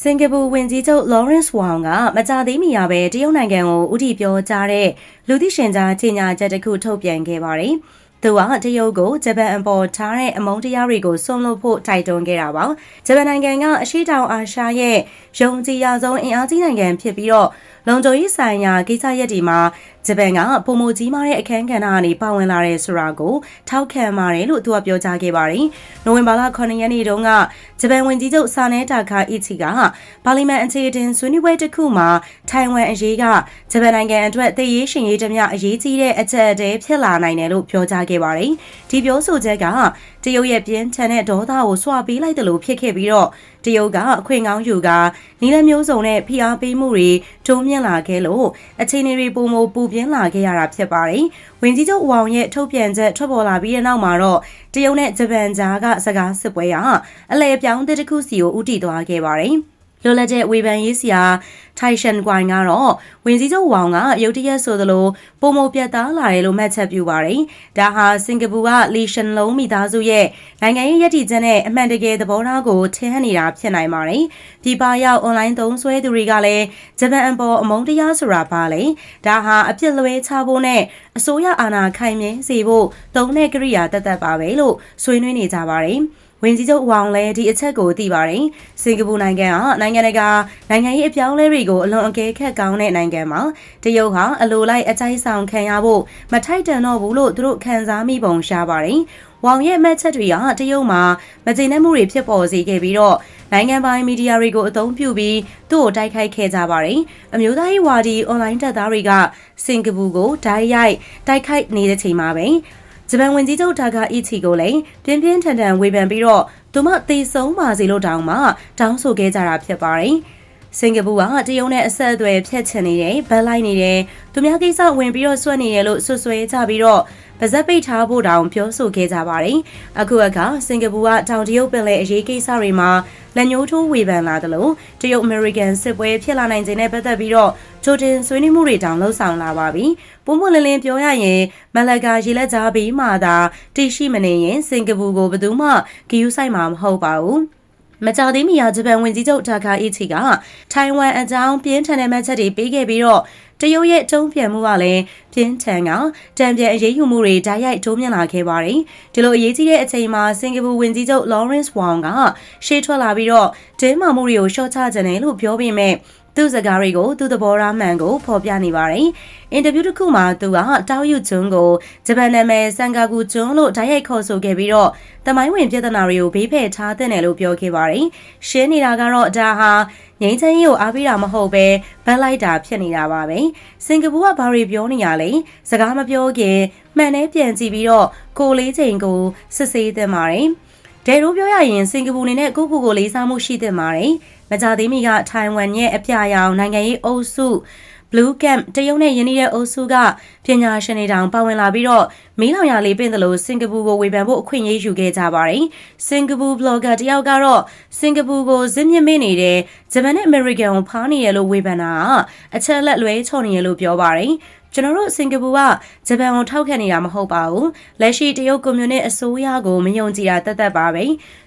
စင်ကာပူဝန်ကြီးချုပ် Lawrence Wong ကမကြသေးမီရပဲတရုတ်နိုင်ငံကိုဥတီပြောကြားတဲ့လူသိရှင်ကြားကြီးညာချက်တစ်ခုထုတ်ပြန်ခဲ့ပါတယ်။သူကတရုတ်ကိုဂျပန်အပေါ်ထားတဲ့အမုန်းတရားတွေကိုဆွန့်လွတ်ဖို့တိုက်တွန်းခဲ့တာပါ။ဂျပန်နိုင်ငံကအရှိတောင်အာရှရဲ့ယုံကြည်ရဆုံးအင်အားကြီးနိုင်ငံဖြစ်ပြီးတော့ လုံခြုံရေးဆိုင်ရာကိစ္စရပ်တွေမှာဂျပန်ကပုံမကြီးမားတဲ့အခန်းကဏ္ဍကနေပါဝင်လာတဲ့ဆိုတာကိုထောက်ခံပါတယ်လို့သူကပြောကြားခဲ့ပါတယ်။နိုဝင်ဘာလ9ရက်နေ့တုန်းကဂျပန်ဝန်ကြီးချုပ်ဆာနေတာကာအီချီကပါလီမန်အခြေတင်ဆွေးနွေးပွဲတစ်ခုမှာထိုင်ဝမ်အရေးကဂျပန်နိုင်ငံအတွက်တည်ရေးရှင်ရေးတမျှအရေးကြီးတဲ့အချက်အသေးဖြစ်လာနိုင်တယ်လို့ပြောကြားခဲ့ပါတယ်။ဒီပြောဆိုချက်ကတရုတ်ရဲ့ပြင်းထန်တဲ့ဒေါသကိုစွာပေးလိုက်တယ်လို့ဖြစ်ခဲ့ပြီးတော့ တရုတ်ကအခွင့်ကောင်းယူကနီလမျိုးစုံနဲ့ဖိအားပေးမှုတွေတိုးမြင့်လာခဲ့လို့အခြေအနေတွေပုံမပူပြင်းလာခဲ့ရတာဖြစ်ပါတယ်။ဝင်ကြီးချုပ်ဝေါင်ရဲ့ထုတ်ပြန်ချက်ထွက်ပေါ်လာပြီးတဲ့နောက်မှာတော့တရုတ်နဲ့ဂျပန်ကြားကစကားစစ်ပွဲကအလဲပြောင်းတဲ့တစ်ခုစီကိုဥတီသွားခဲ့ပါတယ်။ လွတ်လပ်တဲ့ဝေဖန်ရေးဆရာထိုင်ရှန်ကွိုင်ကတော့ဝင်စည်းချုပ်ဝေါင်ကရုတ်တရက်ဆိုသလိုပုံမပြတ်သားလာတယ်လို့မှတ်ချက်ပြုပါတယ်။ဒါဟာစင်ကာပူကလီရှင်လုံးမိသားစုရဲ့နိုင်ငံရေးရည်တည်ချက်နဲ့အမှန်တကယ်သဘောထားကိုထင်ဟပ်နေတာဖြစ်နိုင်ပါတယ်။ဒီပါရောက်အွန်လိုင်းသုံးစွဲသူတွေကလည်းဂျပန်အပေါ်အမုန်းတရားဆိုတာပါလေ။ဒါဟာအပြစ်လွဲချဖို့နဲ့အစိုးရအာဏာခိုင်မြဲစေဖို့သုံးတဲ့ကိရိယာတသက်ပါပဲလို့ဆွေးနွေးနေကြပါတယ်။ ဝင်ကြီးချုပ်ဝေါင်လည်းဒီအချက်ကိုသိပါတယ်။စင်ကာပူနိုင်ငံကနိုင်ငံတကာနိုင်ငံရေးအပြောင်းအလဲတွေကိုအလွန်အကဲခက်ကောင်းတဲ့နိုင်ငံမှာတရုတ်ဟာအလိုလိုက်အကြိုက်ဆောင်ခံရဖို့မထိုက်တန်တော့ဘူးလို့သူတို့ခံစားမိပုံရှားပါတယ်။ဝေါင်ရဲ့မှတ်ချက်တွေကတရုတ်မှာမကျေနပ်မှုတွေဖြစ်ပေါ်စေခဲ့ပြီးတော့နိုင်ငံပိုင်မီဒီယာတွေကိုအသုံးပြုပြီးသူ့ကိုတိုက်ခိုက်ခဲ့ကြပါတယ်။အမျိုးသားရေးဝါဒီအွန်လိုင်းတပ်သားတွေကစင်ကာပူကိုဓာတ်ရိုက်တိုက်ခိုက်နေတဲ့ချိန်မှာပဲ ဂျပန်ဝန်ကြီးချုပ်တာကာအီချီကိုလည်းပြင်းပြင်းထန်ထန်ဝေဖန်ပြီးတော့သူမသေဆုံးပါစေလို့တောင်းမှတောင်းဆိုခဲ့ကြတာဖြစ်ပါတယ်။စင်ကာပူကတရုတ်နဲ့အဆက်အသွယ်ဖြတ်ချင်နေတယ်ဗတ်လိုက်နေတယ်သူများကိစ္စဝင်ပြီးတော့ဆွတ်နေတယ်လို့ဆွဆွဲကြပြီးတော့ပါဇက်ပိတ်ထားဖို့တောင်ပြောဆိုခဲ့ကြပါတယ်။အခုအခါစင်ကာပူကတောင်တရုတ်ပင်လယ်အရေးကိစ္စတွေမှာ လက်ညှိုးထိုးဝေဖန်လာတယ်လို့တရုတ်အမေရိကန်စစ်ပွဲဖြစ်လာနိုင်ခြင်းနဲ့ပတ်သက်ပြီးတော့ဂျိုတင်ဆွေးနွေးမှုတွေတောင်လှုပ်ဆောင်လာပါပြီ။ပုံမှန်လင်းလင်းပြောရရင်မလကာရေလက်ကြားပြီးမှသာတရှိမနေရင်စင်ကာပူကိုဘယ်သူမှဂီယူဆိုင်မှာမဟုတ်ပါဘူး။မကြသေးမီယာဂျပန်ဝန်ကြီးချုပ်တာကာအီချီကထိုင်ဝမ်အကြောင်းပြင်းထန်တဲ့မှတ်ချက်တွေပေးခဲ့ပြီးတော့ တရုတ်ရဲ့တုံ့ပြန်မှုကလည်းပြင်းထန်ကတံပြန်အရေးယူမှုတွေဓာတ်ရိုက်တိုးမြင့်လာခဲ့ပါတယ်။ဒီလိုအရေးကြီးတဲ့အချိန်မှာစင်ကာပူဝန်ကြီးချုပ် Lawrence Wong ကရှေ့ထွက်လာပြီးတော့တင်းမာမှုတွေကိုရှော့ချခြင်းတယ်လို့ပြောပေမဲ့ သူ့စကားတွေကိုသူ့သဘောထားမှန်ကိုဖော်ပြနေပါတယ်။အင်တာဗျူးတစ်ခုမှာသူကတောက်ယူကျွန်းကိုဂျပန်နာမည်ဆန်ကာကူကျွန်းလို့ဓာတ်ရိုက်ခေါ်ဆိုခဲ့ပြီးတော့တမိုင်းဝင်ပြဿနာတွေကိုဘေးဖယ်ထားတဲ့နယ်လို့ပြောခဲ့ပါတယ်။ရှင်းနေတာကတော့ဒါဟာငိမ့်ချမ်းရေးကိုအားပေးတာမဟုတ်ပဲဗတ်လိုက်တာဖြစ်နေတာပါပဲ။စင်ကာပူကဘာတွေပြောနေရလဲ။စကားမပြောခင်မှန်နဲ့ပြန်ကြည့်ပြီးတော့ကိုလေးချိန်ကိုစစ်ဆေးသင့်ပါတယ်။ဒဲရိုးပြောရရင်စင်ကာပူနေနဲ့ကိုကိုကိုလေးစားမှုရှိသင့်ပါတယ်။ မကြသေးမီကထိုင်ဝမ်ရဲ့အပြရောင်နိုင်ငံရေးအုပ်စု Blue Camp တရုတ်နဲ့ယင်းနေတဲ့အုပ်စုကပညာရှင်တွေတောင်ပါဝင်လာပြီးတော့မီးလောင်ရလေးပင်တယ်လို့စင်ကာပူကိုဝေဖန်ဖို့အခွင့်အရေးယူခဲ့ကြပါတယ်။စင်ကာပူ blogger တယောက်ကတော့စင်ကာပူကိုဇင်းမြင့်မေ့နေတဲ့ဂျပန်နဲ့အမေရိကန်ကိုဖားနေရလို့ဝေဖန်တာအချက်လက်လွဲချော်နေရလို့ပြောပါတယ်။ ကျွန်တော်တို့စင်ကာပူကဂျပန်ကိုထောက်ခံနေတာမဟုတ်ပါဘူးလက်ရှိတရုတ်ကွန်မြူနစ်အစိုးရကိုမယုံကြည်တာတသက်ပါပဲ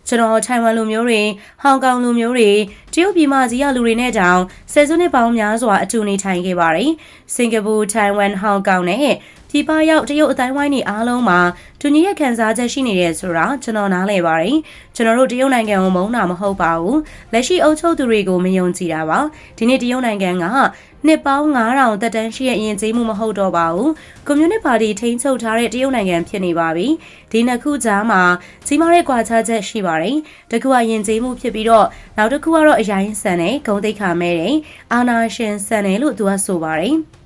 ကျွန်တော်ထိုင်ဝမ်လူမျိုးတွေဟောင်ကောင်လူမျိုးတွေတရုတ်ပြည်မကြီးရလူတွေနဲ့တောင်ဆယ်စုနှစ်ပေါင်းများစွာအတူနေထိုင်ခဲ့ပါတယ်စင်ကာပူထိုင်ဝမ်ဟောင်ကောင်နဲ့ ပြည်ပရောက်တရုတ်အတိုင်းဝိုင်းနေအားလုံးမှာတူညီတဲ့ခံစားချက်ရှိနေတယ်ဆိုတာကျွန်တော်နားလည်ပါတယ်ကျွန်တော်တို့တရုတ်နိုင်ငံကိုမုန်းတာမဟုတ်ပါဘူးလက်ရှိအုပ်ချုပ်သူတွေကိုမယုံကြည်တာပါဒီနေ့တရုတ်နိုင်ငံကနှစ်ပေါင်း9000တက်တန်းရှိရဲ့အရင်ကျေးမှုမဟုတ်တော့ပါဘူးကွန်မြူနစ်ပါတီထိန်းချုပ်ထားတဲ့တရုတ်နိုင်ငံဖြစ်နေပါပြီဒီနှစ်ခုကြားမှာကြီးမားတဲ့ကွာခြားချက်ရှိပါတယ်တခုကယဉ်ကျေးမှုဖြစ်ပြီးတော့နောက်တစ်ခုကတော့အရင်ဆန်တဲ့ဂုံတိတ်ခါမဲတဲ့အာနာရှင်ဆန်တယ်လို့သူကဆိုပါတယ်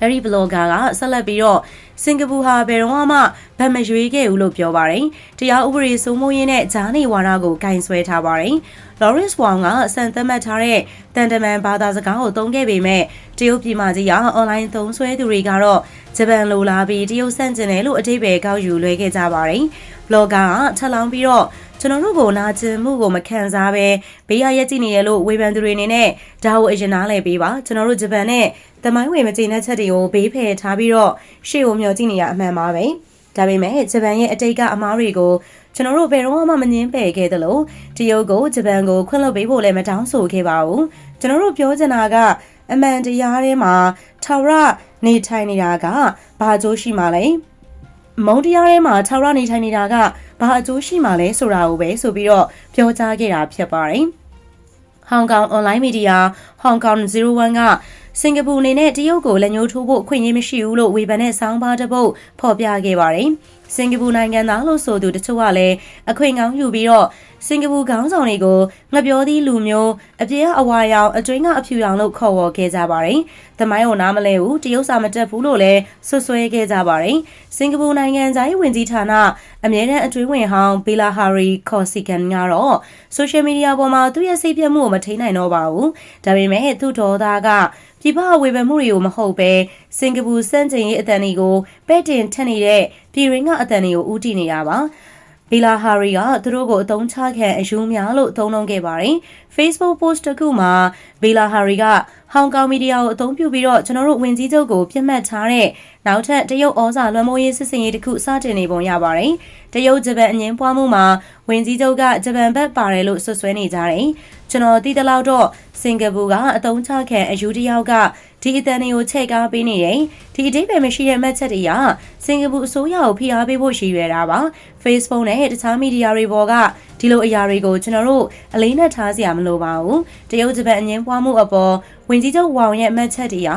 အဲ့ဒီဘလော့ဂါကဆက်လက်ပြီးတော့စင်ကာပူဟာဘယ်တော့မှဗတ်မရွေးခဲ့ဘူးလို့ပြောပါတယ်။တရားဥပဒေစိုးမိုးရေးနဲ့ဂျာနေဝါဒကိုကင်ဆွဲထားပါတယ်။ Lawrence Wong ကစံသတ်မှတ်ထားတဲ့တန်တမန်ဘာသာစကားကိုသုံးခဲ့ပေမဲ့တရုတ်ပြည်မကြီးကအွန်လိုင်းသုံးဆွဲသူတွေကတော့ဂျပန်လိုလာပြီးတရုတ်ဆန့်ကျင်တယ်လို့အထိပ္ပယ်ကောက်ယူလွဲခဲ့ကြပါတယ်။ blogger ကထပ်လောင်းပြီးတော့ ကျွန်တော်တို့ကိုနာကျင်မှုကိုမခံစားပဲဘေးရရက်ကြည့်နေရလို့ဝေဖန်သူတွေအနေနဲ့ဒါကိုအရင်နားလည်ပေးပါကျွန်တော်တို့ဂျပန်နဲ့တမိုင်းဝင်မကျေနပ်ချက်တွေကိုဘေးဖယ်ထားပြီးတော့ရှေ့ကိုမျှော်ကြည့်နေရအမှန်ပါပဲကဒါပေမဲ့ဂျပန်ရဲ့အတိတ်ကအမားတွေကိုကျွန်တော်တို့ဘယ်တော့မှမငင်းပယ်ခဲ့သလိုတရုတ်ကိုဂျပန်ကိုခွင့်လွှတ်ပေးဖို့လည်းမတောင်းဆိုခဲ့ပါဘူးကျွန်တော်တို့ပြောချင်တာကအမှန်တရားထဲမှာထာဝရနေထိုင်နေတာကဘာအကျိုးရှိမှလဲ မုံတရားထဲမှာထာဝရနေထိုင်နေတာကဘာအကျိုးရှိမှလဲဆိုတာကိုပဲဆိုပြီးတော့ပြောကြားခဲ့တာဖြစ်ပါတယ်ဟောင်ကောင်အွန်လိုင်းမီဒီယာဟောင်ကောင်01ကစင်ကာပူအနေနဲ့တရုတ်ကိုလက်ညှိုးထိုးဖို့ခွင့်ရမရှိဘူးလို့ဝေဖန်တဲ့ဆောင်းပါးတစ်ပုဒ်ဖော်ပြခဲ့ပါတယ်။ စင်ကာပူနိုင်ငံသားလို့ဆိုသူတချို့ကလည်းအခွင့်ကောင်းယူပြီးတော့စင်ကာပူခေါင်းဆောင်တွေကိုငပြောသီးလူမျိုးအပြည့်အဝါရောင်အတွင်းကအဖြူရောင်လို့ခေါ်ဝေါ်ခဲ့ကြပါတယ်။သမိုင်းကိုနားမလဲဘူးတရုတ်စာမတက်ဘူးလို့လည်းဆွဆွဲခဲ့ကြပါတယ်။စင်ကာပူနိုင်ငံသားရေးဝန်ကြီးဌာနအမြဲတမ်းအတွင်းဝင်ဟောင်းဘီလာဟာရီခေါ်စီကန်ကတော့ဆိုရှယ်မီဒီယာပေါ်မှာသူ့ရဲ့စိတ်ပြတ်မှုကိုမထိန်နိုင်တော့ပါဘူး။ဒါပေမဲ့သူ့တော်သားက ပြည်ပဝေဖန်မှုတွေကိုမဟုတ်ပဲစင်ကာပူစံချိန်ရေးအတန်တွေကိုပဲ့တင်ထက်နေတဲ့ပြည်ရင်းကအတန်တွေကိုဦးတည်နေတာပါဘီလာဟာရီကသူတို့ကိုအသုံးချခံအယူများလို့သုံးနှုန်းခဲ့ပါတယ်။ Facebook post တစ်ခုမှာဘီလာဟာရီကဟောင်ကောင်မီဒီယာကိုအသုံးပြုပြီးတော့ကျွန်တော်တို့ဝင်ကြီးချုပ်ကိုပြစ်မှတ်ထားတဲ့နောက်ထပ်တရုတ်ဩဇာလွှမ်းမိုးရေးစစ်စင်ရေးတစ်ခုစတင်နေပုံရပါတယ်။တရုတ်ဂျပန်အငင်းပွားမှုမှာဝင်ကြီးချုပ်ကဂျပန်ဘက်ပါတယ်လို့ဆွဆွဲနေကြတယ်။ကျွန်တော်သိသလောက်တော့စင်ကာပူကအတုံးချခံအယူတယောက်ကဒီအတန်တွေကိုချက်ကားပေးနေတယ်ဒီအတိပယ်မရှိတဲ့မှတ်ချက်တွေကစင်ကာပူအစိုးရကိုဖိအားပေးဖို့ရည်ရွယ်တာပါ Facebook နဲ့တခြားမီဒီယာတွေပေါ်ကဒီလိုအရာတွေကိုကျွန်တော်တို့အလေးနဲ့ထားစရာမလိုပါဘူးတရုတ်ဂျပန်အငင်းပွားမှုအပေါ်ဝင်ကြီးချုပ်ဝေါင်ရဲ့မှတ်ချက်တွေက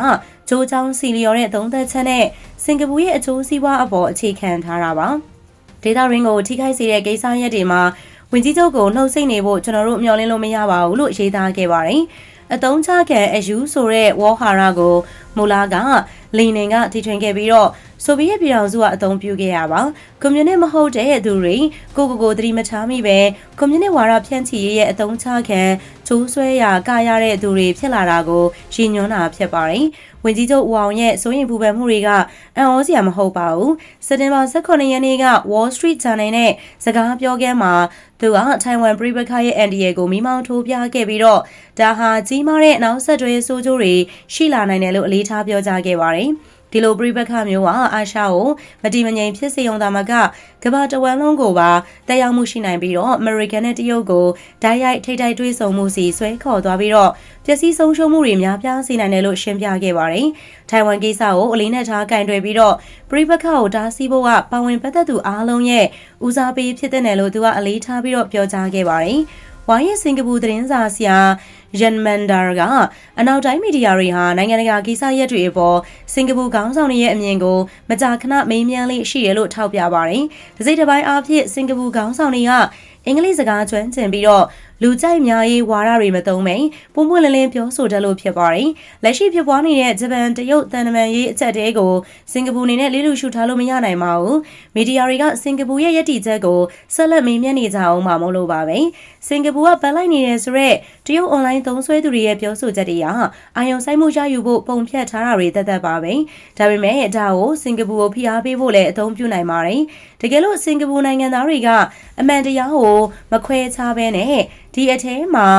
ဂျိုးချောင်းစီလီယောရဲ့သုံးသက်ချက်နဲ့စင်ကာပူရဲ့အကျိုးစီးပွားအပေါ်အခြေခံထားတာပါ ဒေတာရင်းကိုထိခိုက်စေတဲ့ကိစ္စရပ်တွေမှာဝင်ကြီးချုပ်ကိုနှုတ်ဆက်နေဖို့ကျွန်တော်တို့မျှော်လင့်လို့မရပါဘူးလို့ရေးသားခဲ့ပါတယ်။အတုံးချခံအယူဆိုတဲ့ဝေါ်ဟာရကိုမူလာကလီနင်ကတီထွင်ခဲ့ပြီးတော့ဆိုဗီယက်ပြည်ထောင်စုကအသုံးပြုခဲ့ရပါကွန်မြူနစ်မဟုတ်တဲ့သူတွေကိုကိုကိုသတိမထားမိပဲကွန်မြူနစ်ဝါဒဖြန့်ချီရေးရဲ့အသုံးချခံ ကျိုးဆွဲရာကာရတဲ့သူတွေဖြစ်လာတာကိုရည်ညွှန်းတာဖြစ်ပါတယ်။ဝင်ကြီးချုပ်ဦးအောင်ရဲ့စိုးရင်ပူပန်မှုတွေကအံ့ဩစရာမဟုတ်ပါဘူး။စက်တင်ဘာ18ရက်နေ့က Wall Street Journal နဲ့စကားပြောခန်းမှာသူကထိုင်ဝမ်ပြည်ပခါရဲ့အန်ဒီယေကိုမိမောင်းထိုးပြခဲ့ပြီးတော့ဒါဟာကြီးမားတဲ့နောက်ဆက်တွဲဆိုးကျိုးတွေရှိလာနိုင်တယ်လို့အလေးထားပြောကြားခဲ့ပါတယ်။ ဒီလိုပြိပခမျိုးဟာအာရှကိုမတိမငြိမ်ဖြစ်စေုံသာမကကမ္ဘာတဝန်းလုံးကိုပါတက်ရောက်မှုရှိနိုင်ပြီးတော့ American နဲ့တရုတ်ကိုဓာတ်ရိုက်ထိတိုက်တွေးဆုံမှုစီဆွဲခေါ်သွားပြီးတော့ပျက်စီးဆုံးရှုံးမှုတွေများပြားစေနိုင်တယ်လို့ရှင်းပြခဲ့ပါတယ်။ထိုင်ဝမ်ကိစ္စကိုအလေးနက်ထားကင်တွယ်ပြီးတော့ပြိပခကိုတားဆီးဖို့ကပါဝင်ပတ်သက်သူအားလုံးရဲ့ဦးစားပေးဖြစ်တဲ့နယ်လို့သူကအလေးထားပြီးတော့ပြောကြားခဲ့ပါတယ်။ဝိုင်းရဲ့စင်ကာပူသတင်းစာဆရာ ယန်မန်ဒါကအနောက်တိုင်းမီဒီယာတွေဟာနိုင်ငံတကာကိစ္စရပ်တွေအပေါ်စင်ကာပူခေါင်းဆောင်တွေရဲ့အမြင်ကိုမကြာခဏမေးမြန်းလေးရှိရလို့ထောက်ပြပါတယ်။ဒီစိတ်တစ်ပိုင်းအားဖြင့်စင်ကာပူခေါင်းဆောင်တွေကအင်္ဂလိပ်စကားကျွမ်းကျင်ပြီးတော့ လူကြိုက်များရေးဝါဒတွေမသုံးမိန်ပုံပွင့်လင်းလင်းပြောဆိုတတ်လို့ဖြစ်ပါတယ်။လက်ရှိဖြစ်ပွားနေတဲ့ဂျပန်တရုတ်တန်တမန်ရေးအချက်တဲကိုစင်ကာပူအနေနဲ့လေးလူရှုထားလို့မရနိုင်ပါဘူး။မီဒီယာတွေကစင်ကာပူရဲ့ယက်တီချက်ကိုဆက်လက်မေးမြန်းနေကြအောင်မှမဟုတ်လို့ပါပဲ။စင်ကာပူကဗန်လိုက်နေတယ်ဆိုတော့တရုတ်အွန်လိုင်းသုံးဆွဲသူတွေရဲ့ပြောဆိုချက်တွေကအာယုံဆိုင်မှုရယူဖို့ပုံဖြတ်ထားတာတွေတသက်ပါပဲ။ဒါပေမဲ့ဒါကိုစင်ကာပူကိုဖိအားပေးဖို့လည်းအသုံးပြုနိုင်ပါတယ်။တကယ်လို့စင်ကာပူနိုင်ငံသားတွေကအမှန်တရားကိုမခွဲခြားဘဲနဲ့ဒီအထဲမှာ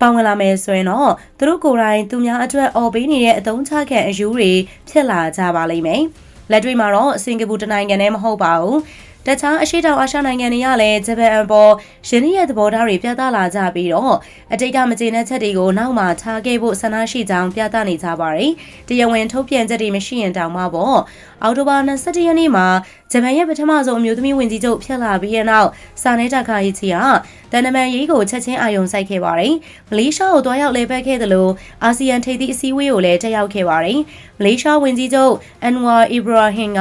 ပေါဝင်လာမယ်ဆိုရင်တော့သူတို့ကိုယ်တိုင်သူများအတွက်អော်ပေးနေတဲ့အတုံးချခံအယူတွေဖြစ်လာကြပါလိမ့်မယ်။လက်တွေ့မှာတော့စင်ကာပူတနိုင်ငံနဲ့မဟုတ်ပါဘူး။တခြားအရှိတောင်အာရှနိုင်ငံတွေကလည်းဂျပန်အပေါ်ယင်းရဲ့သဘောထားတွေပြသလာကြပြီးတော့အတိတ်ကမကျေနပ်ချက်တွေကိုနောက်မှထားခဲ့ဖို့ဆန္ဒရှိကြောင်းပြသနေကြပါတယ်။တရားဝင်ထုတ်ပြန်ချက်တွေမရှိရင်တောင်မှပေါ့ အော်တိုဘာ21ရက်နေ့မှာဂျပန်ရဲ့ပထမဆုံးအမျိုးသမီးဝင်ကြီးချုပ်ဖြစ်လာပြီးတဲ့နောက်စာနေတခါရီချီကတန်နမန်ရေးကိုချက်ချင်းအာရုံစိုက်ခဲ့ပါတယ်။မလေးရှားကိုတွားရောက်လေပတ်ခဲ့သလိုအာဆီယံထိပ်သီးအစည်းအဝေးကိုလည်းတက်ရောက်ခဲ့ပါတယ်။မလေးရှားဝင်ကြီးချုပ်အန်ဝါအီဘရာဟင်က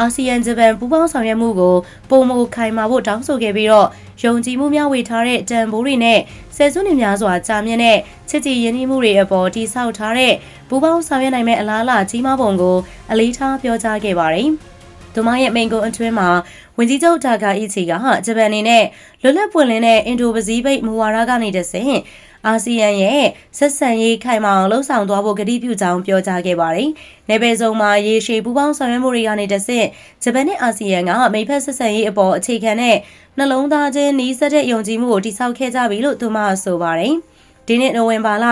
အာဆီယံဂျပန်ပူးပေါင်းဆောင်ရွက်မှုကိုပုံမခိုင်မာဖို့တောင်းဆိုခဲ့ပြီးတော့ယုံကြည်မှုများဝေထားတဲ့တန်ဖိုးတွေနဲ့ဆယ်စုနှစ်များစွာကြာမြင့်တဲ့ချစ်ကြည်ရင်းနှီးမှုတွေအပေါ်တည်ဆောက်ထားတဲ့ပူးပေါင်းဆောင်ရွက်နိုင်မဲ့အလားအလာကြီးမားပုံကိုအလေးထားပြောကြားခဲ့ပါတယ်။သူမရဲ့မိန်ကုန်းအတွင်းမှာဝင်ကြီးချုပ်တာဂါအီချီကဂျပန်အနေနဲ့လွတ်လပ်ပွင့်လင်းတဲ့အင်ဒိုပစိဖိတ်မူဝါဒကနေတဆင့် အာဆီယံရဲ့ဆက်ဆံရေးခိုင်မာအောင်လှုပ်ဆောင်သွားဖို့ကတိပြုကြောင်းပြောကြားခဲ့ပါတယ်။နေပယ်ဆုံးမှာရေရှည်ပူးပေါင်းဆောင်ရွက်မှုတွေကနေတဆင့်ဂျပန်နဲ့အာဆီယံကမိဖက်ဆက်ဆံရေးအပေါ်အခြေခံတဲ့နှလုံးသားချင်းနှီးစက်တဲ့ယုံကြည်မှုကိုတည်ဆောက်ခဲ့ကြပြီလို့သူမဆိုပါတယ်။ဒီနေ့နိုဝင်ဘာလ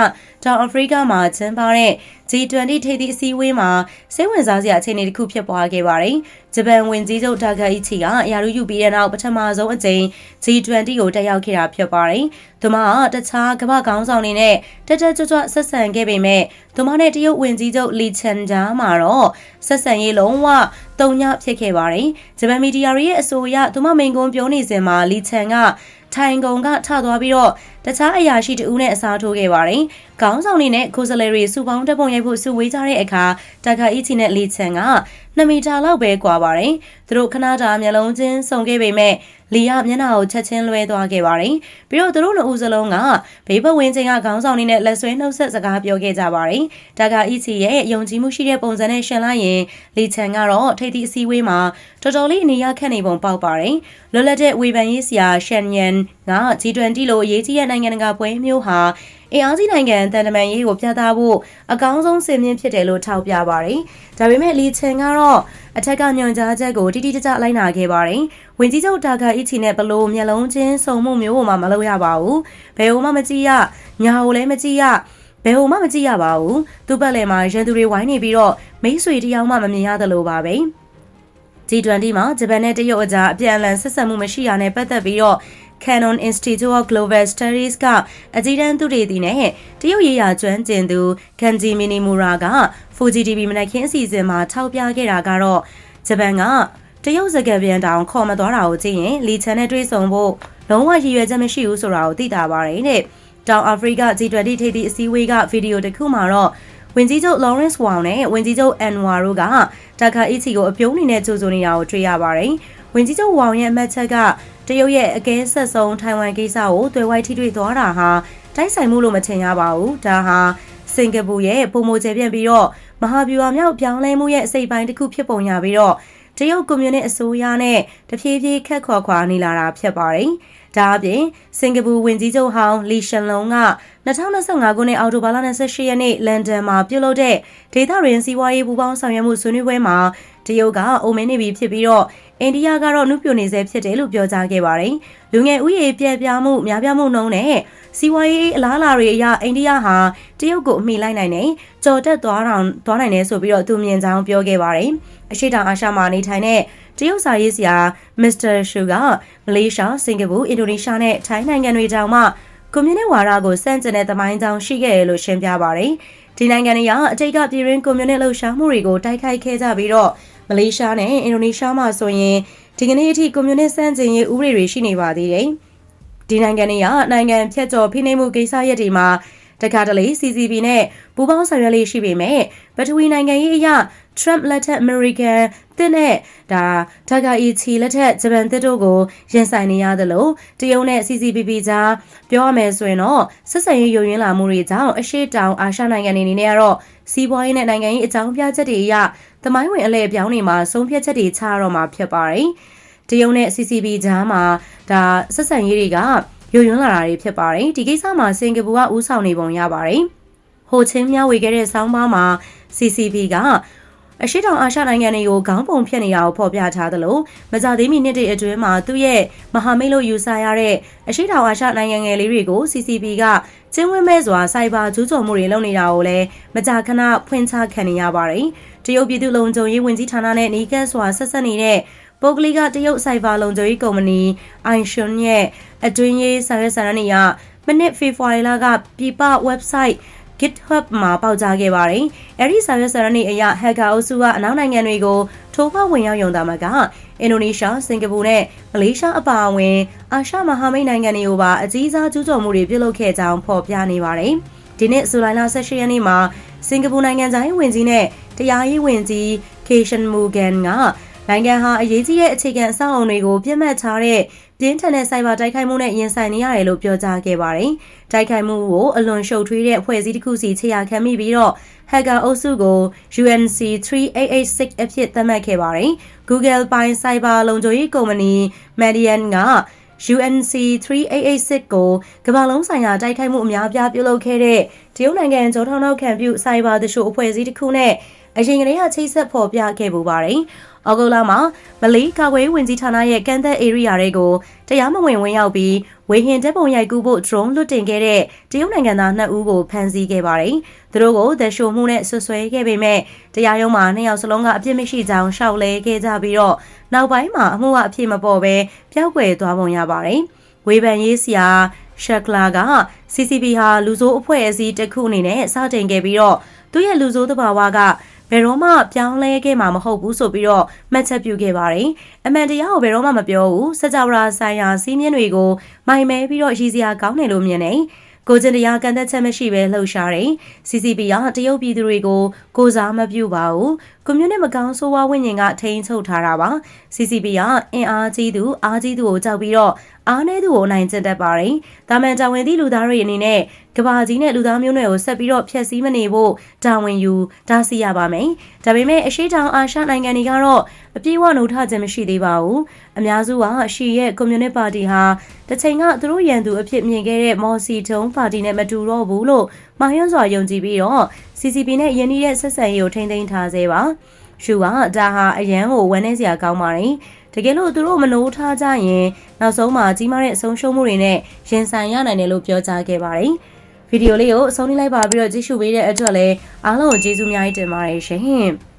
တောင်အာဖရိကမှာကျင်းပတဲ့ G20 ထိပ်သီးအစည်းအဝေးမှာစိတ်ဝင်စားစရာအခြေအနေတစ်ခုဖြစ်ပွားခဲ့ပါတယ်။ဂျပန်ဝန်ကြီးချုပ်တာဂါအီချီကရာထူးယူပြီးတဲ့နောက်ပထမဆုံးအကြိမ် G20 ကိုတက်ရောက်ခဲ့တာဖြစ်ပါတယ်။သူမကတခြားကမ္ဘာခေါင်းဆောင်တွေနဲ့တက်တက်ကြွကြွဆက်ဆံခဲ့ပေမဲ့သူမနဲ့တရုတ်ဝန်ကြီးချုပ်လီချန်ဂျာမှာတော့ဆက်ဆံရေးလုံးဝတုံညဖြစ်ခဲ့ပါတယ်။ဂျပန်မီဒီယာတွေရဲ့အဆိုအရသူမမိန်ကွန်းပြောနေစဉ်မှာလီချန်ကထိုင်ကုန်ကထသွားပြီးတော့တခြားအရာရှိတဦးနဲ့အစားထိုးခဲ့ပါတယ်။ခေါင်းဆောင်တွေနဲ့ကိုယ်စားလှယ်တွေစုပေါင်းတပ်ပုံရိုက်ဖို့စုဝေးကြတဲ့အခါတာကာအီချီနဲ့လီချန်က2မီတာလောက်ပဲကွာပါတယ်။သူတို့ခဏတာမျက်လုံးချင်းစုံခဲ့ပေမဲ့လီယာမျက်နှာကိုချက်ချင်းလွဲသွားခဲ့ပါတယ်။ပြီးတော့သူတို့နှစ်ဦးစလုံးကဘေးဘဝင်းချင်းကခေါင်းဆောင်တွေနဲ့လက်ဆွဲနှုတ်ဆက်စကားပြောခဲ့ကြပါတယ်။တာကာအီချီရဲ့ယုံကြည်မှုရှိတဲ့ပုံစံနဲ့ရှင်လိုက်ရင်လီချန်ကတော့ထိပ်သီးအစည်းအဝေးမှာတော်တော်လေးအနေရခက်နေပုံပေါက်ပါတယ်။လွတ်လပ်တဲ့ဝေဖန်ရေးဆရာရှန်ယန်က G20 လိုအရေးကြီးတဲ့နိုင်ငံတကာပွဲမျိုးဟာ အင်အားကြီးနိုင်ငံတန်တမန်ရေးကိုပြသဖို့အကောင်းဆုံးစင်မြင့်ဖြစ်တယ်လို့ထောက်ပြပါတယ်။ဒါပေမဲ့လီချန်ကတော့အထက်ကညွန်ကြားချက်ကိုတိတိကျကျလိုက်နာခဲ့ပါတယ်။ဝင်ကြီးချုပ်တာဂါအီချီနဲ့ဘလို့မျက်လုံးချင်းစုံမှုမျိုးကိုမှမလုပ်ရပါဘူး။ဘယ်ဟိုမှမကြည့်ရညာကိုလည်းမကြည့်ရဘယ်ဟိုမှမကြည့်ရပါဘူး။သူ့ဘက်လည်းမှာရန်သူတွေဝိုင်းနေပြီးတော့မိတ်ဆွေတယောက်မှမမြင်ရသလိုပါပဲ။ G20 မှာဂျပန်နဲ့တရုတ်အကြားအပြန်အလှန်ဆက်ဆံမှုမရှိရနဲ့ပတ်သက်ပြီးတော့ Canon Institute of Global Studies ကအကြီးတန်းသူတွေဒီနဲ့တရုတ်ရေးရာကျွမ်းကျင်သူ Kanji Minimura က Fuji TV မနက်ခင်းအစီအစဉ်မှာထောက်ပြခဲ့တာကတော့ဂျပန်ကတရုတ်စကားပြန်တောင်ခေါ်မသွားတာကိုကြည့်ရင်လီချန်နဲ့တွေ့ဆုံဖို့လုံးဝရည်ရွယ်ချက်မရှိဘူးဆိုတာကိုသိတာပါတယ်တဲ့တောင်အာဖရိက G20 ထိပ်သီးအစည်းအဝေးကဗီဒီယိုတစ်ခုမှာတော့ဝင်ကြီးချုပ် Lawrence Wong နဲ့ဝင်ကြီးချုပ် Anwar တို့ကတာခါအီချီကိုအပြုံးနေနဲ့ကြိုးစိုးနေတာကိုတွေ့ရပါတယ်။ဝင်ကြီးချုပ် Wong ရဲ့အမတ်ချက်က တရုတ်ရဲ့အကဲဆက်ဆုံးထိုင်ဝမ်ကိစ္စကိုတွေ့ဝိုက်ထိတွေ့သွားတာဟာတိုက်ဆိုင်မှုလို့မထင်ရပါဘူး။ဒါဟာစင်ကာပူရဲ့ပုံမိုကျပြန့်ပြီးတော့မဟာဗျူဟာမြောက်ပြောင်းလဲမှုရဲ့အစိပ်ပိုင်းတစ်ခုဖြစ်ပုံရပြီးတော့တရုတ်ကွန်မြူနစ်အစိုးရနဲ့တဖြည်းဖြည်းခက်ခေါ်ခွာနေလာတာဖြစ်ပါတယ်။ ဒါအပြင်စင်ကာပူဝန်ကြီးချုပ်ဟောင်းလီရှင်လုံက2025ခုနှစ်အောက်တိုဘာလ28ရက်နေ့လန်ဒန်မှာပြုလုပ်တဲ့ဒေသတွင်းစီးပွားရေးပူးပေါင်းဆောင်ရွက်မှုဆွေးနွေးပွဲမှာတရုတ်ကအုံမင်းနေပြီဖြစ်ပြီးတော့အိန္ဒိယကတော့နှုတ်ပြနေဆဲဖြစ်တယ်လို့ပြောကြားခဲ့ပါတယ်။လူငယ်ဥယေပြက်ပြားမှုများပြားမှုနှုန်းနဲ့စီးပွားရေးအလားအလာတွေအရအိန္ဒိယဟာတရုတ်ကိုအမိလိုက်နိုင်တယ်ကြော်တက်သွားတောင်သွားနိုင်တယ်ဆိုပြီးတော့သူမြင်ကြောင်းပြောခဲ့ပါတယ်။အရှိတောင်အာရှမှာနေထိုင်တဲ့တရုတ်စာရေးဆရာမစ္စတာရှူကမလေးရှားစင်ကာပူအင်ဒိုနီးရှားနဲ့ထိုင်းနိုင်ငံတွေတောင်မှကွန်မြူနစ်ဝါဒကိုစန့်ကျင်တဲ့သမိုင်းကြောင်းရှိခဲ့တယ်လို့ရှင်းပြပါတယ်။ဒီနိုင်ငံတွေကအတိတ်ကပြည်ရင်းကွန်မြူနစ်လှုပ်ရှားမှုတွေကိုတိုက်ခိုက်ခဲ့ကြပြီးတော့မလေးရှားနဲ့အင်ဒိုနီးရှားမှာဆိုရင်ဒီကနေ့အထိကွန်မြူနစ်စန့်ကျင်ရေးဥပဒေတွေရှိနေပါသေးတယ်။ဒီနိုင်ငံတွေကနိုင်ငံဖြတ်ကျော်ဖိနှိပ်မှုကိစ္စရပ်တွေမှာ တခါတလေ CCP နဲ့ပူးပေါင်းဆောင်ရွက်လေးရှိပေမဲ့ပထဝီနိုင်ငံရေးအရ Trump လက်ထက် American တစ်နဲ့ဒါဒါဂါအီချီလက်ထက်ဂျပန်တစ်တို့ကိုရင်ဆိုင်နေရသလိုတရုတ်နဲ့ CCPP ကြားပြောရမယ်ဆိုရင်တော့ဆက်ဆံရေးယုံရင်းလာမှုတွေကြောင့်အရှိတောင်အာရှနိုင်ငံတွေအနေနဲ့ကတော့စီးပွားရေးနဲ့နိုင်ငံရေးအကြောင်းပြချက်တွေအရသမိုင်းဝင်အလဲအပြောင်းတွေမှာဆုံးဖြတ်ချက်တွေချရတော့မှာဖြစ်ပါတယ်။တရုတ်နဲ့ CCP ကြားမှာဒါဆက်ဆံရေးတွေက ယုံရင်းလာတာတွေဖြစ်ပါတယ်။ဒီကိစ္စမှာစင်ကာပူကဦးဆောင်နေပုံရပါတယ်။ဟိုချင်းမြဝေခဲ့တဲ့ဆောင်းပါးမှာ CCP ကအရှိတောင်အာရှနိုင်ငံတွေကိုခေါင်းပုံဖြတ်နေတာကိုဖော်ပြထားသလိုမကြသေးမီနှစ်တွေအတွင်းမှာသူ့ရဲ့မဟာမိတ်လို့ယူဆရတဲ့အရှိတောင်အာရှနိုင်ငံငယ်လေးတွေကို CCP ကကျင်းဝင်းမဲ့စွာစိုက်ဘာကျူးကျော်မှုတွေလုပ်နေတာကိုလည်းမကြာခဏဖွင့်ချခံနေရပါတယ်။တရုတ်ပြည်သူ့လုံခြုံရေးဝန်ကြီးဌာနနဲ့နီးကပ်စွာဆက်ဆက်နေတဲ့ ပုဂ္ဂလိကတရုတ်စိုက်ဘာလုံခြုံရေးကုမ္ပဏီအိုင်ရှင်ရဲ့အတွင်းရေးစာရွက်စာတမ်းတွေကမနစ်ဖေဖော်ဝါရီလကပြည်ပ website GitHub မှာပေါက်ကြားခဲ့ပါတယ်။အဲဒီစာရွက်စာတမ်းတွေအရ hacker အုပ်စုကအနောက်နိုင်ငံတွေကိုထိုးဖောက်ဝင်ရောက်ယုံတာမှာကအင်ဒိုနီးရှား၊စင်ကာပူနဲ့မလေးရှားအပါအဝင်အာရှမဟာမိတ်နိုင်ငံတွေကိုပါအကြီးစားကျူးကျော်မှုတွေပြုလုပ်ခဲ့ကြောင်းဖော်ပြနေပါတယ်။ဒီနေ့ဇူလိုင်လ18ရက်နေ့မှာစင်ကာပူနိုင်ငံသားရေးဝန်ကြီးနဲ့တရားရေးဝန်ကြီးကေရှင်မူဂန်က နိုင်ငံဟာအရေးကြီးတဲ့အခြေခံအဆောက်အအုံတွေကိုပြစ်မှတ်ထားတဲ့ပြင်းထန်တဲ့စိုက်ဘာတိုက်ခိုက်မှုနဲ့ရင်ဆိုင်နေရတယ်လို့ပြောကြားခဲ့ပါတယ်။တိုက်ခိုက်မှုကိုအလွန်ရှုပ်ထွေးတဲ့အဖွဲ့အစည်းတစ်ခုစီခြေရာခံမိပြီးတော့ hacker အုပ်စုကို UNC 3886အဖြစ်သတ်မှတ်ခဲ့ပါတယ်။ Google ပိုင်းစိုက်ဘာလုံခြုံရေးကုမ္ပဏီ Median က UNC 3886ကိုကမ္ဘာလုံးဆိုင်ရာတိုက်ခိုက်မှုအများပြားပြုလုပ်ခဲ့တဲ့တရုတ်နိုင်ငံကျောထောက်နောက်ခံပြုစိုက်ဘာတရှို့အဖွဲ့အစည်းတစ်ခုနဲ့ အရင်ကတည်းကချိတ်ဆက်ဖော်ပြခဲ့ပူပါတယ်။ဩဂုတ်လမှာမလေးကာကွယ်ဝင်ကြီးဌာနရဲ့ကန့်သက် area တွေကိုတရားမဝင်ဝင်ရောက်ပြီးဝဝေဟင်တပ်ပုံရိုက်ကူးဖို့ drone လွတ်တင်ခဲ့တဲ့တရုတ်နိုင်ငံသား2ဦးကိုဖမ်းဆီးခဲ့ပါတယ်။သူတို့ကိုသက်ရှိုမှုနဲ့ဆွဆွဲခဲ့ပေမဲ့တရားရုံးမှာနှစ်ယောက်စလုံးကအပြစ်မရှိကြောင်းရှောက်လဲခဲ့ကြပြီးတော့နောက်ပိုင်းမှာအမှုကအဖြစ်မပေါ်ပဲပျောက်ကွယ်သွားပုံရပါတယ်။ဝေဖန်ရေးဆရာရှက်ကလာက CCP ဟာလူဆိုးအဖွဲ့အစည်းတစ်ခုအနေနဲ့စတင်ခဲ့ပြီးတော့သူ့ရဲ့လူဆိုးသဘာဝက ဘယ်တော့မှပြောင်းလဲခဲ့မှာမဟုတ်ဘူးဆိုပြီးတော့မှတ်ချက်ပြုခဲ့ပါတယ်။အမှန်တရားကိုဘယ်တော့မှမပြောဘူး။စကြဝဠာဆိုင်ရာစီးမြင်တွေကိုမိုင်မဲပြီးတော့ရည်စရာကောင်းတယ်လို့မြင်တယ်။ကိုကျင်တရားကန်သက်ချက်မရှိပဲလှုပ်ရှားတယ်။ CCP ကတရုတ်ပြည်သူတွေကိုကိုစားမပြုပါဘူး။ကွန်မြူနစ်မကောင်းဆိုးဝါးဝိညာဉ်ကထိန်းချုပ်ထားတာပါ။ CCP ကအင်အားကြီးသူအားကြီးသူကိုကြောက်ပြီးတော့အားနည်းသူကိုနိုင်ကျင့်တတ်ပါတယ်။ဒါမှန်တာဝန်သည့်လူသားတွေအနေနဲ့ကဘာကြီးနဲ့လူသားမျိုးနွယ်ကိုဆက်ပြီးတော့ဖျက်ဆီးမနေဖို့တာဝန်ယူတားဆီးရပါမယ်။ဒါပေမဲ့အရှိတောင်အာရှနိုင်ငံတွေကတော့အပြည့်အဝနှုတ်ထခြင်းမရှိသေးပါဘူး။အများစုကရှီရဲ့ကွန်မြူနစ်ပါတီဟာတစ်ချိန်ကသူတို့ရန်သူအဖြစ်မြင်ခဲ့တဲ့မော်စီတုံးပါတီနဲ့မတူတော့ဘူးလို့ မာယွန်းစွာယုံကြည်ပြီးတော့ CCP နဲ့ယင်းနှီးတဲ့ဆက်ဆံရေးကိုထိန်းသိမ်းထားသေးပါ။ရှူကဒါဟာအရန်ကိုဝန်းနေစရာကောင်းပါတယ်။တကယ်လို့သူတို့မနိုးထားကြရင်နောက်ဆုံးမှာကြီးမားတဲ့အဆုံးရှုံးမှုတွေနဲ့ရင်ဆိုင်ရနိုင်တယ်လို့ပြောကြားခဲ့ပါတယ်။ဗီဒီယိုလေးကိုအဆုံးထိလိုက်ပါပြီးတော့ကြည့်ရှုပေးတဲ့အတွက်လည်းအားလုံးကိုကျေးဇူးအများကြီးတင်ပါတယ်ရှင်။